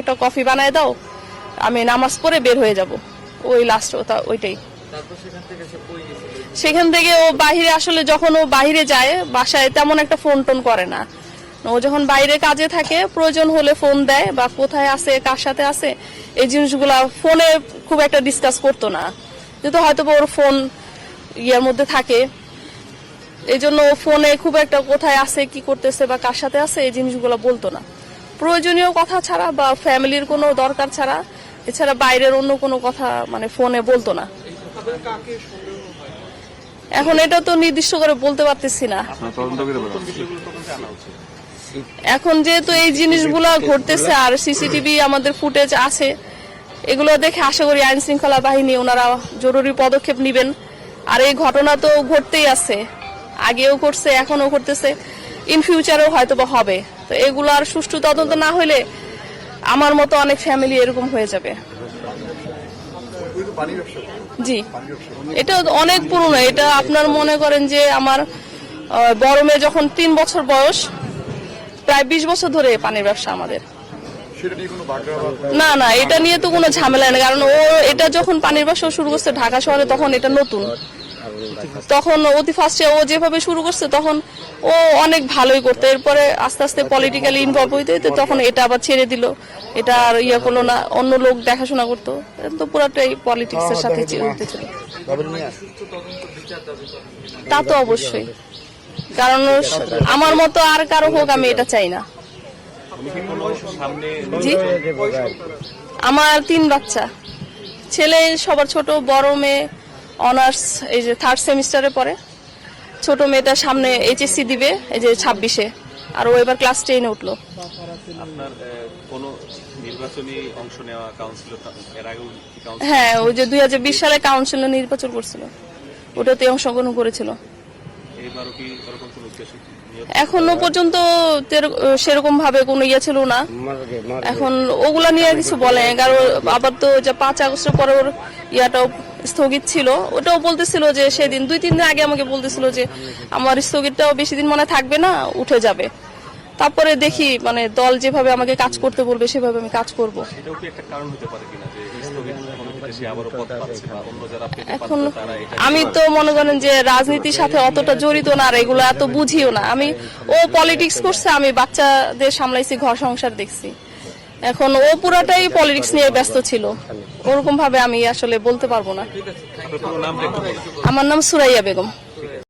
একটা কফি বানায় দাও আমি নামাজ পড়ে বের হয়ে যাব। ওই লাস্ট ওটা ওইটাই। সেখান থেকে ও বাহিরে আসলে যখন ও বাইরে যায় বাসায় তেমন একটা ফোন টোন করে না। ও যখন বাইরে কাজে থাকে প্রয়োজন হলে ফোন দেয় বা কোথায় আছে কার সাথে আছে এই জিনিসগুলা ফোনে খুব একটা ডিসকাস করতো না। যেহেতু হয়তো ওর ফোন ইয়ের মধ্যে থাকে। এই জন্য ও ফোনে খুব একটা কোথায় আছে কি করতেছে বা কার সাথে আছে এই জিনিসগুলো বলতো না। প্রয়োজনীয় কথা ছাড়া বা ফ্যামিলির কোনো দরকার ছাড়া এছাড়া বাইরের অন্য কোনো কথা মানে ফোনে বলতো না। এখন এটা তো নির্দিষ্ট করে বলতে পারতেছি না। এখন যেহেতু এই জিনিসগুলো ঘটতেছে আর সিসিটিভি আমাদের ফুটেজ আছে এগুলো দেখে আশা করি আইন শৃঙ্খলা বাহিনী ওনারা জরুরি পদক্ষেপ নেবেন। আর এই ঘটনা তো ঘটতেই আছে আগেও ঘটছে এখনও ঘটতেছে ইন ফিউচারেও হয়তো বা হবে। তো এগুলো আর সুষ্ঠু তদন্ত না হলে আমার মতো অনেক ফ্যামিলি এরকম হয়ে যাবে। জি। এটা অনেক পুরনো। এটা আপনার মনে করেন যে আমার বড় মেয়ে যখন তিন বছর বয়স, প্রায় বিশ বছর ধরে পানির ব্যবসা আমাদের। না না, এটা নিয়ে তো কোনো ঝামেলা নেই। কারণ ও, এটা যখন পানির ব্যবসা শুরু করছে ঢাকা শহরে, তখন এটা নতুন। তখন অতি ফার্স্টে ও যেভাবে শুরু করছে তখন ও অনেক ভালোই করতো। এরপরে আস্তে আস্তে পলিটিক্যালি ইনভলভ হইতে হইতে তখন এটা আবার ছেড়ে দিল। এটা আর ইয়ে করল না অন্য লোক দেখাশোনা করতো। তো পুরাটাই পলিটিক্স এর সাথে চলতে ছিল তা তো অবশ্যই। কারণ আমার মতো আর কারও হোক আমি এটা চাই না। জি? আমার তিন বাচ্চা। ছেলে সবার ছোট বড় মেয়ে। অনার্স এই যে থার্ড সেমিস্টারে পড়ে ছোট মেয়েটা সামনে এইচএসসি দিবে এই যে ছাব্বিশে। আর ও এবার ক্লাস টেনে উঠল। আপনার আহ, কোনো নির্বাচনী অংশ নেওয়া কাউন্সিলর এর আগেও কি কাউন্সিলর হ্যাঁ ওই যে দুই হাজার বিশ সালে কাউন্সিল নির্বাচন করছিল। ওটাতে অংশগ্রহণ করেছিল। এখনও পর্যন্ত সেরকম ভাবে কোনো ইয়ে ছিল না। এখন ওগুলা নিয়ে আর কিছু বলে। কারণ আবার তো যে পাঁচ আগস্টের পরে ওর ইয়াটাও স্থগিত ছিল। ওটাও বলতেছিল যে সেদিন দুই তিন দিন আগে আমাকে বলতেছিল যে আমার স্থগিতটাও বেশি দিন মনে থাকবে না উঠে যাবে। তারপরে দেখি মানে দল যেভাবে আমাকে কাজ করতে বলবে সেভাবে আমি কাজ করব। এখন আমি তো মনে করেন যে রাজনীতির সাথে অতটা জড়িত না আর এগুলো এত বুঝিও না। আমি ও পলিটিক্স করছে আমি বাচ্চাদের সামলাইছি ঘর সংসার দেখছি। এখন ও পুরাটাই পলিটিক্স নিয়ে ব্যস্ত ছিল। ওরকম ভাবে আমি আসলে বলতে পারব না। আমার নাম সুরাইয়া বেগম।